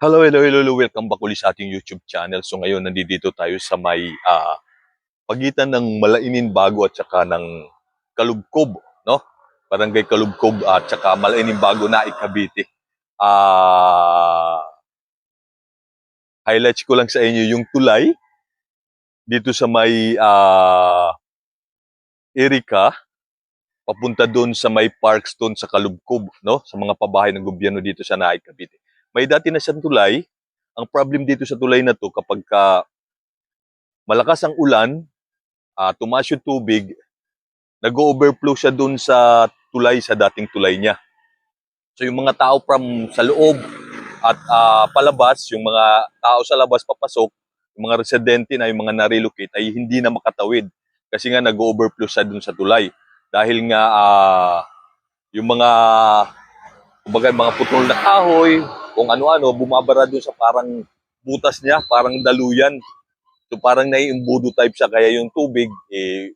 Hello, hello, hello. Welcome back ulit sa ating YouTube channel. So ngayon, nandito tayo sa may ah, pagitan ng Malainin Bago at saka ng Kalubkob, no? Barangay Kalubkob at saka Malainin Bago na Cavite. Ah highlights ko lang sa inyo yung tulay dito sa may ah, Erika papunta doon sa may Parkstone sa Kalubkob, no? Sa mga pabahay ng gobyerno dito sa Naay, Cavite. May dati na siyang tulay. Ang problem dito sa tulay na to kapag ka malakas ang ulan, ah tumaas yung tubig, nag-overflow siya doon sa tulay, sa dating tulay niya. So yung mga tao from sa loob at ah, palabas, yung mga tao sa labas papasok, yung mga residente na yung mga na-relocate ay hindi na makatawid kasi nga nag-overflow siya doon sa tulay. Dahil nga ah, yung mga kumbaga mga putol na kahoy, kung ano-ano, bumabara doon sa parang butas niya, parang daluyan. So parang naiimbudo type siya, kaya yung tubig, eh,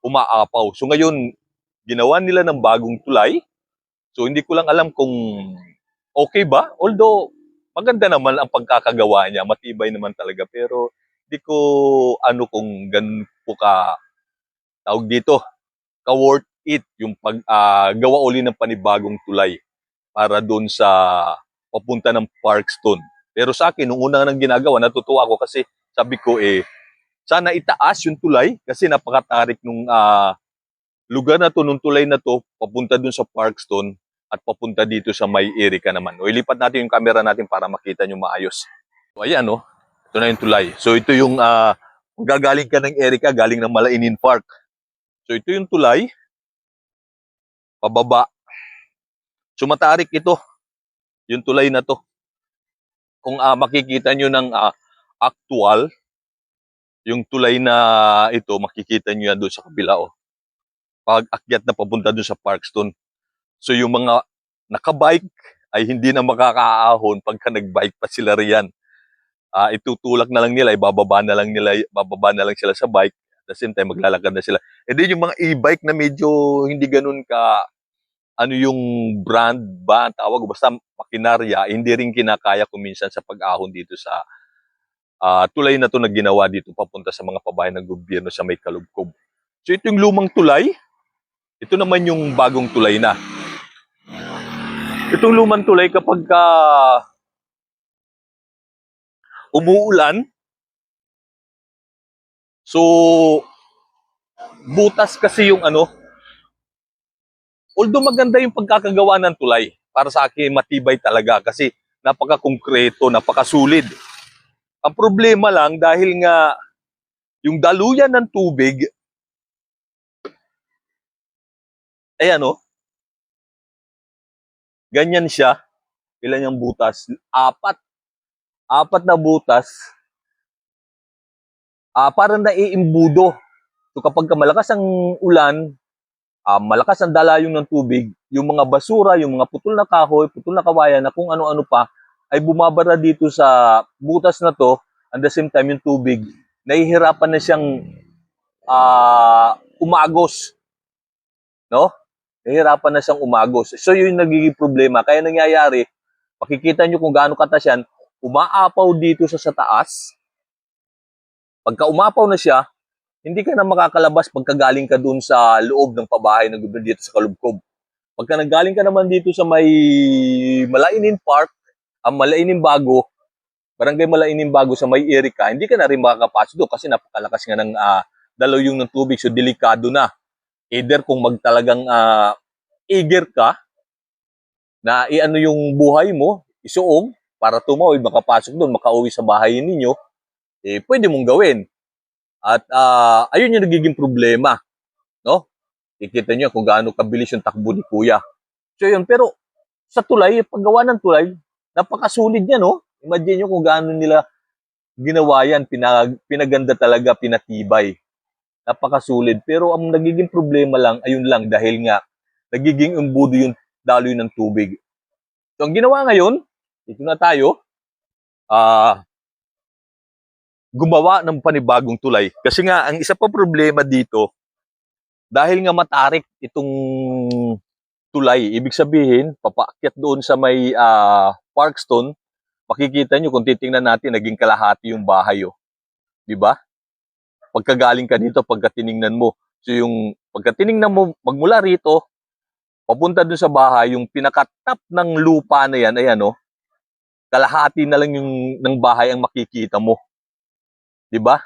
umaapaw. So ngayon, ginawa nila ng bagong tulay. So hindi ko lang alam kung okay ba. Although, maganda naman ang pagkakagawa niya, matibay naman talaga. Pero hindi ko ano kung ganun po ka tawag dito, ka-worth it yung pag-gawa uli ng panibagong tulay para doon sa papunta ng Parkstone. Pero sa akin, nung una nang ginagawa, natutuwa ako kasi sabi ko eh, sana itaas yung tulay kasi napakatarik nung ah, lugar na to, nung tulay na to, papunta doon sa Parkstone at papunta dito sa may Erika naman. O ilipat natin yung camera natin para makita nyo maayos. So ayan no, ito na yung tulay. So ito yung ah, kung gagaling ka ng Erika, galing ng Malainin Park. So ito yung tulay, pababa. So matarik ito, yung tulay na to. Kung ah, makikita nyo ng ah, actual, yung tulay na ito, makikita nyo yan doon sa kabila. Oh. Pag akyat na papunta doon sa Parkstone. So yung mga nakabike ay hindi na makakaahon pagka nagbike pa sila riyan. Ah, itutulak na lang nila, ibababa na lang nila, bababa na lang sila sa bike. At the same time, maglalakad na sila. And then yung mga e-bike na medyo hindi ganun ka ano yung brand ba tawag basta makinarya hindi rin kinakaya kuminsan sa pag-ahon dito sa ah, tulay na to na ginawa dito papunta sa mga pabahay ng gobyerno sa may Kalubkob. So ito yung lumang tulay. Ito naman yung bagong tulay na. Itong lumang tulay kapag ka umuulan, so butas kasi yung ano, although maganda yung pagkakagawa ng tulay, para sa akin matibay talaga kasi napaka-konkreto, napakasulit. Ang problema lang dahil nga yung daluyan ng tubig, ayan o, ganyan siya. Ilan yung butas? Apat. Apat na butas. Ah, parang naiimbudo. So kapag ka malakas ang ulan, ah, malakas ang dalayong ng tubig, yung mga basura, yung mga putol na kahoy, putol na kawayan, na kung ano-ano pa, ay bumabara dito sa butas na to, at the same time yung tubig, nahihirapan na siyang ah, umagos. No? Nahihirapan na siyang umagos. So yun yung nagiging problema. Kaya nangyayari, makikita nyo kung gaano katas yan, umaapaw dito sa sa taas. Pagka umapaw na siya, hindi ka na makakalabas pagka galing ka dun sa loob ng pabahay ng gobyerno dito sa Kalubkob. Pagka nanggaling ka naman dito sa may Malainin Park, ang Malainin Bago, Barangay Malainin Bago sa may Erika, hindi ka na rin makakapasok doon kasi napakalakas nga ng uh, daloyong ng tubig, so delikado na. Either kung magtalagang uh, eager ka, na iano yung buhay mo, isuong, para tumawid, makapasok doon, makauwi sa bahay ninyo, eh, pwede mong gawin. At ah, ayun yung nagiging problema. No? Kikita nyo kung gaano kabilis yung takbo ni Kuya. So yun, pero sa tulay, paggawa ng tulay, napakasulit niya, no? Imagine nyo kung gaano nila ginawa yan, pinag, pinaganda talaga, pinatibay. Napakasulit. Pero ang nagiging problema lang, ayun lang, dahil nga, nagiging umbudo yung daloy ng tubig. So ang ginawa ngayon, dito na tayo, ah, gumawa ng panibagong tulay. Kasi nga, ang isa pa problema dito, dahil nga matarik itong tulay, ibig sabihin, papaakyat doon sa may ah, Parkstone, makikita nyo kung titingnan natin, naging kalahati yung bahay, oh. Di ba? Pagkagaling ka dito, pagka tiningnan mo. So yung pagka tiningnan mo, magmula rito, papunta dun sa bahay, yung pinakatap ng lupa na yan, ayan, oh. Kalahati na lang yung ng bahay ang makikita mo. Di ba?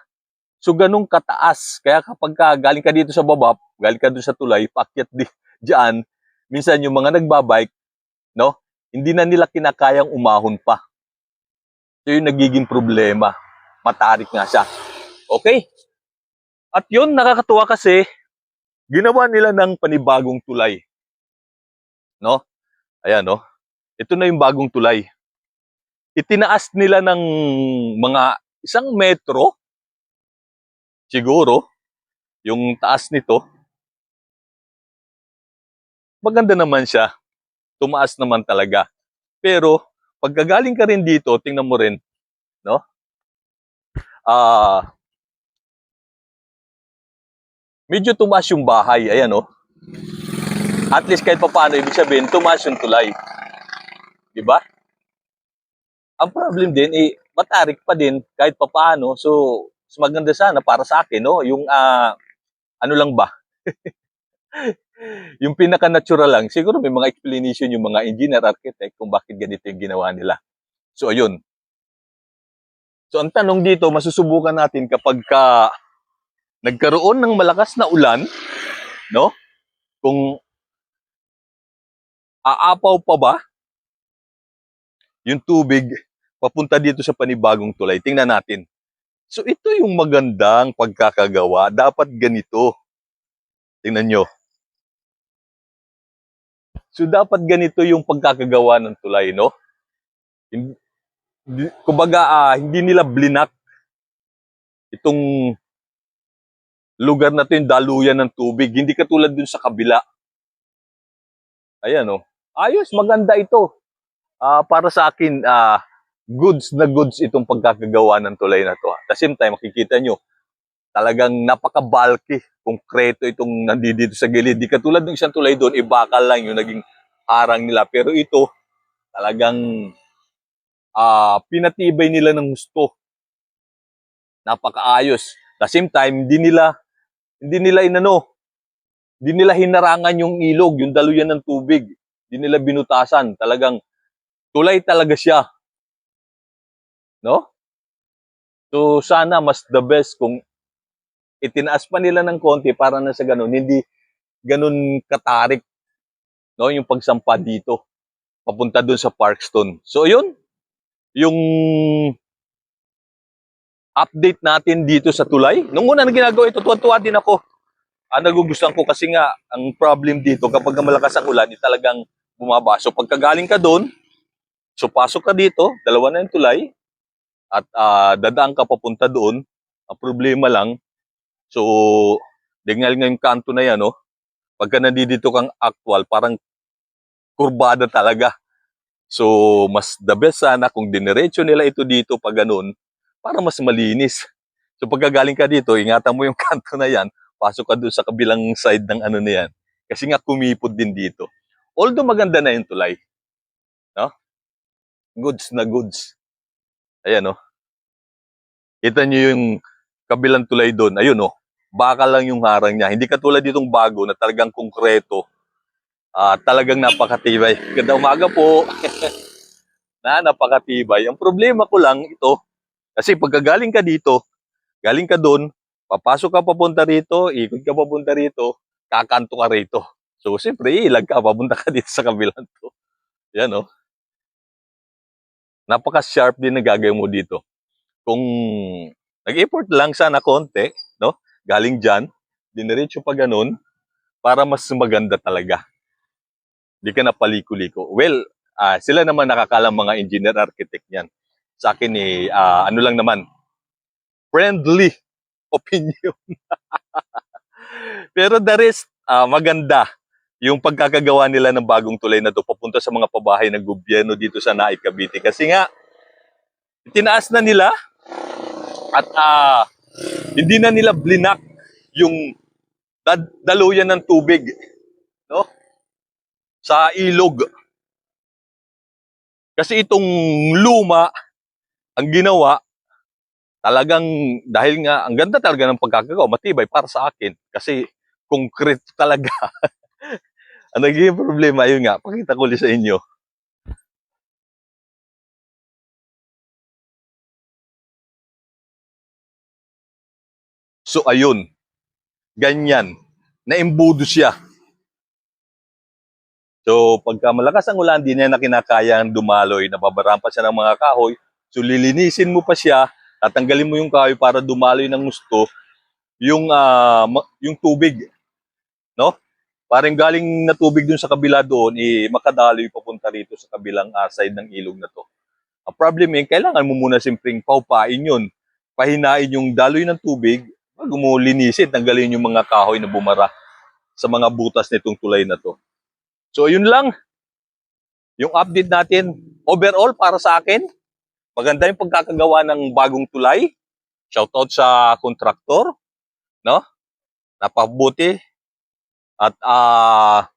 So ganung kataas. Kaya kapag ka, galing ka dito sa baba, galing ka doon sa tulay, paakyat di diyan, minsan yung mga nagbabike, no? Hindi na nila kinakayang umahon pa. So yung nagiging problema. Matarik nga siya. Okay? At yun, nakakatuwa kasi, ginawa nila ng panibagong tulay. No? Ayan, no? Ito na yung bagong tulay. Itinaas nila ng mga isang metro, siguro, yung taas nito, maganda naman siya. Tumaas naman talaga. Pero, pagkagaling ka rin dito, tingnan mo rin, no? Ah, medyo tumaas yung bahay, ayan, no? At least kahit papaano, ibig sabihin, tumaas yung tulay. Di ba? Ang problem din, eh, matarik pa din kahit papaano. So, mas maganda sana para sa akin, no? Yung, ah, ano lang ba? yung pinaka-natural lang, siguro may mga explanation yung mga engineer, architect kung bakit ganito yung ginawa nila. So, ayun. So, ang tanong dito, masusubukan natin kapag ka nagkaroon ng malakas na ulan, no? Kung aapaw pa ba yung tubig papunta dito sa panibagong tulay. Tingnan natin. So, ito yung magandang pagkakagawa. Dapat ganito. Tingnan nyo. So, dapat ganito yung pagkakagawa ng tulay, no? Hindi, kumbaga, ah, hindi nila blinak itong lugar na to yung daluyan ng tubig. Hindi katulad dun sa kabila. Ayan, no? Ayos, maganda ito. Ah, para sa akin, ah, goods na goods itong pagkakagawa ng tulay na to. At the same time, makikita nyo, talagang napaka-bulky, konkreto itong nandito sa gilid. Di katulad ng isang tulay doon, ibakal lang yung naging harang nila. Pero ito, talagang ah pinatibay nila ng gusto. Napakaayos. At the same time, hindi nila, hindi nila inano, hindi nila hinarangan yung ilog, yung daluyan ng tubig. Hindi nila binutasan. Talagang tulay talaga siya. No? So sana mas the best kung itinaas pa nila ng konti para na sa ganun, hindi ganun katarik no, yung pagsampa dito papunta doon sa Parkstone. So yun, yung update natin dito sa tulay. Nung una na ginagawa ito, tuwa-tuwa din ako. Ah, nagugustuhan ko kasi nga, ang problem dito, kapag malakas ang ulan, talagang bumaba. So pagkagaling ka doon, so pasok ka dito, dalawa na yung tulay, at ah, dadaan ka papunta doon. Ang problema lang, so, dingal nga yung kanto na yan, no? Pagka nandito kang actual, parang kurbada talaga. So, mas the best sana kung diniretso nila ito dito pag ganun, para mas malinis. So, pagkagaling ka dito, ingatan mo yung kanto na yan, pasok ka doon sa kabilang side ng ano na yan. Kasi nga kumipod din dito. Although maganda na yung tulay. No? Goods na goods. Ayan, no? Kita nyo yung kabilang tulay doon. Ayun, no? Baka lang yung harang niya. Hindi katulad ditong bago na talagang konkreto. Ah, talagang napakatibay. Ganda umaga po. na napakatibay. Ang problema ko lang ito, kasi pagkagaling ka dito, galing ka doon, papasok ka papunta rito, ikot ka papunta rito, kakanto ka rito. So, siyempre, ilag ka, papunta ka dito sa kabilang to. Yan, no? Napaka-sharp din na gagawin mo dito. Kung nag-effort lang sana konti, no? Galing dyan, diniretso pa ganun, para mas maganda talaga. Di ka na paliko-liko. Well, ah, sila naman nakakalang mga engineer architect niyan. Sa akin eh, ah, ano lang naman, friendly opinion. Pero the rest, ah, maganda yung pagkakagawa nila ng bagong tulay na to papunta sa mga pabahay ng gobyerno dito sa Naik, Cavite. Kasi nga, tinaas na nila at ah, hindi na nila blinak yung daluyan ng tubig no? sa ilog. Kasi itong luma, ang ginawa, talagang, dahil nga, ang ganda talaga ng pagkakagawa, matibay para sa akin. Kasi, concrete talaga. ang nagiging problema, yun nga, pakita ko ulit sa inyo. So, ayun. Ganyan. Naimbudo siya. So, pagka malakas ang ulan, di niya na kinakayang dumaloy, nababaran pa siya ng mga kahoy. So, lilinisin mo pa siya, tatanggalin mo yung kahoy para dumaloy ng gusto yung, ma- yung tubig. No? Parang galing na tubig dun sa kabila doon, eh, makadaloy papunta rito sa kabilang ah, side ng ilog na to. Ang problem eh, kailangan mo muna simpring paupain yun. Pahinain yung daloy ng tubig, bago mo linisin, tanggalin yung mga kahoy na bumara sa mga butas nitong tulay na to. So, yun lang. Yung update natin. Overall, para sa akin, maganda yung pagkakagawa ng bagong tulay. Shoutout sa kontraktor. No? Napabuti. At ah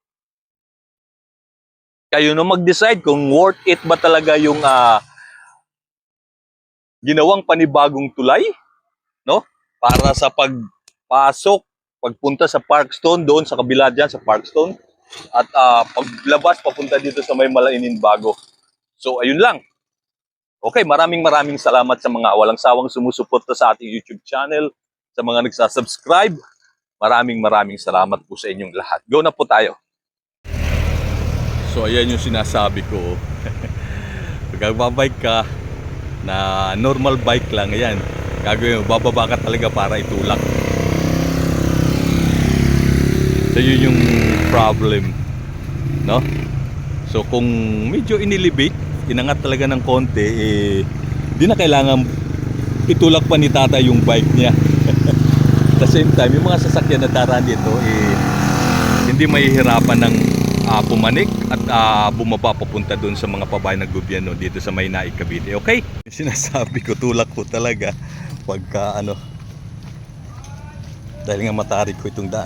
kayo na mag-decide kung worth it ba talaga yung ah, ginawang panibagong tulay. No? Para sa pagpasok, pagpunta sa Parkstone, doon sa kabila dyan, sa Parkstone at ah, paglabas papunta dito sa may Malainin Bago. So ayun lang. Okay, maraming maraming salamat sa mga walang sawang sumusuporta sa ating YouTube channel, sa mga nagsasubscribe. Maraming maraming salamat po sa inyong lahat. Go na po tayo. So ayan yung sinasabi ko. Pag magbabike ka na normal bike lang, ayan. Gagawin mo, bababa ka talaga para itulak. So yun yung problem, no? So kung medyo inelevate, inangat talaga ng konti, eh, di na kailangan itulak pa ni tata yung bike niya. The same time, yung mga sasakyan na daraan dito, eh, hindi mahihirapan ng ah, pumanik at ah, bumaba papunta doon sa mga pabayan ng gobyerno dito sa Maynai, Cavite. Okay? Sinasabi ko, tulak ko talaga pagka ano, dahil nga matarik ko itong daan.